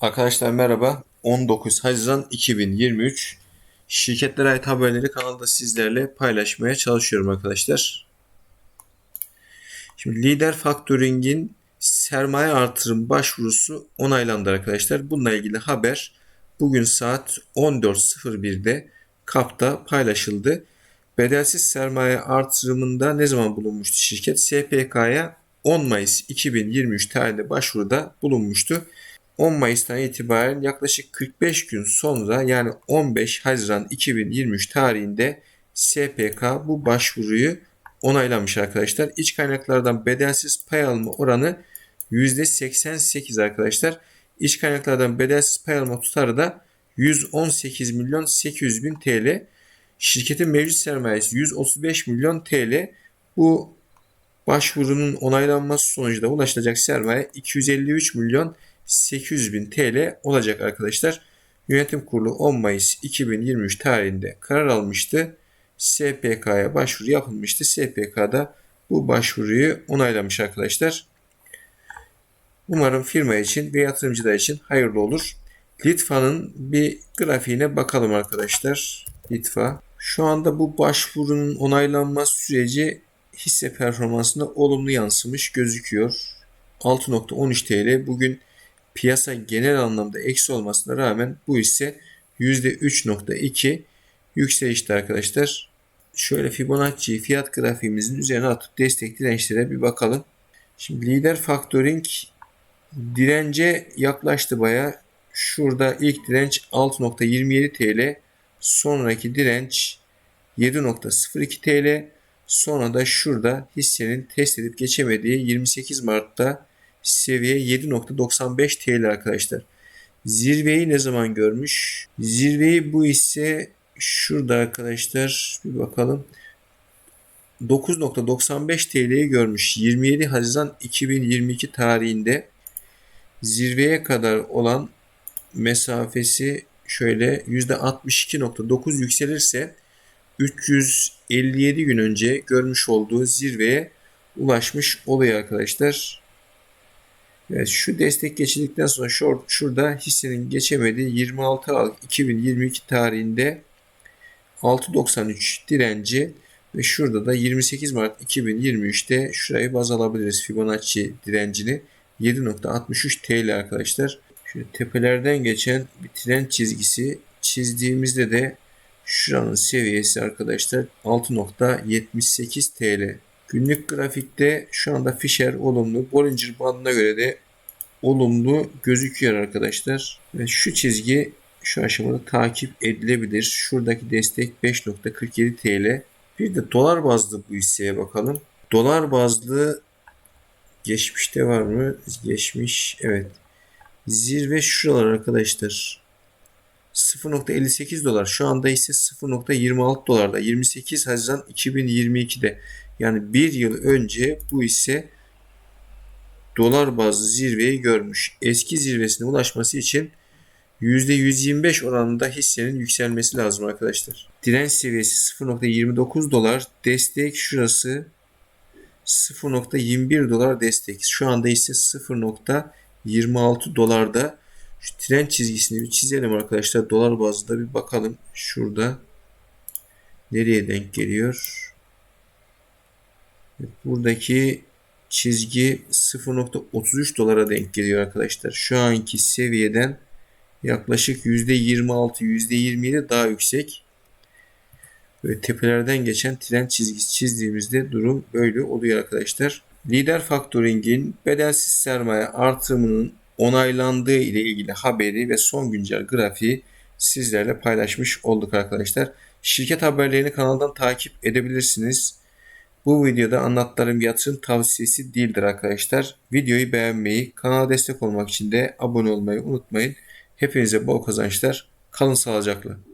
Arkadaşlar merhaba. 19 Haziran 2023 Şirketlere ait haberleri kanalda sizlerle paylaşmaya çalışıyorum arkadaşlar. Şimdi Lider Factoring'in sermaye artırım başvurusu onaylandı arkadaşlar. Bununla ilgili haber bugün saat 14.01'de KAP'ta paylaşıldı. Bedelsiz sermaye artırımında ne zaman bulunmuştu şirket? SPK'ya 10 Mayıs 2023 tarihinde başvuruda bulunmuştu. 10 Mayıs'tan itibaren yaklaşık 45 gün sonra yani 15 Haziran 2023 tarihinde SPK bu başvuruyu onaylamış arkadaşlar. İç kaynaklardan bedelsiz pay alma oranı %88 arkadaşlar. İç kaynaklardan bedelsiz pay alma tutarı da 118 milyon 800 bin TL. Şirketin mevcut sermayesi 135 milyon TL. Bu başvurunun onaylanması sonucunda ulaşılacak sermaye 253 milyon 800 bin TL olacak arkadaşlar. Yönetim Kurulu 10 Mayıs 2023 tarihinde karar almıştı. SPK'ya başvuru yapılmıştı. SPK'da bu başvuruyu onaylamış arkadaşlar. Umarım firma için ve yatırımcılar için hayırlı olur. Litva'nın bir grafiğine bakalım arkadaşlar. Litva. Şu anda bu başvurunun onaylanma süreci hisse performansında olumlu yansımış gözüküyor. 6.13 TL bugün piyasa genel anlamda eksi olmasına rağmen bu hisse %3.2 yükselişte arkadaşlar. Şöyle Fibonacci fiyat grafiğimizin üzerine atıp destek dirençlere bir bakalım. Şimdi lider factoring dirence yaklaştı baya. Şurada ilk direnç 6.27 TL. Sonraki direnç 7.02 TL. Sonra da şurada hissenin test edip geçemediği 28 Mart'ta seviye 7.95 TL arkadaşlar. Zirveyi ne zaman görmüş? Zirveyi bu ise şurada arkadaşlar bir bakalım. 9.95 TL'yi görmüş. 27 Haziran 2022 tarihinde zirveye kadar olan mesafesi şöyle %62.9 yükselirse 357 gün önce görmüş olduğu zirveye ulaşmış oluyor arkadaşlar. Evet, şu destek geçildikten sonra short, şurada hissenin geçemediği 26 Aralık 2022 tarihinde 6.93 direnci ve şurada da 28 Mart 2023'te şurayı baz alabiliriz Fibonacci direncini 7.63 TL arkadaşlar. Şöyle tepelerden geçen bir trend çizgisi çizdiğimizde de şuranın seviyesi arkadaşlar 6.78 TL. Günlük grafikte şu anda Fisher olumlu. Bollinger bandına göre de olumlu gözüküyor arkadaşlar. Ve şu çizgi şu aşamada takip edilebilir. Şuradaki destek 5.47 TL. Bir de dolar bazlı bu hisseye bakalım. Dolar bazlı geçmişte var mı? Geçmiş. Evet. Zirve şuralar arkadaşlar. 0.58 dolar. Şu anda ise 0.26 dolarda. 28 Haziran 2022'de. Yani bir yıl önce bu ise dolar bazlı zirveyi görmüş. Eski zirvesine ulaşması için %125 oranında hissenin yükselmesi lazım arkadaşlar. Direnç seviyesi 0.29 dolar. Destek şurası 0.21 dolar destek. Şu anda ise 0.26 dolarda. Şu tren çizgisini bir çizelim arkadaşlar. Dolar bazında bir bakalım. Şurada nereye denk geliyor? Buradaki çizgi 0.33 dolara denk geliyor arkadaşlar. Şu anki seviyeden yaklaşık %26 %27 daha yüksek. Böyle tepelerden geçen tren çizgisi çizdiğimizde durum böyle oluyor arkadaşlar. Lider Factoring'in bedelsiz sermaye artırımının onaylandığı ile ilgili haberi ve son güncel grafiği sizlerle paylaşmış olduk arkadaşlar. Şirket haberlerini kanaldan takip edebilirsiniz. Bu videoda anlattığım yatırım tavsiyesi değildir arkadaşlar. Videoyu beğenmeyi, kanala destek olmak için de abone olmayı unutmayın. Hepinize bol kazançlar. Kalın sağlıcakla.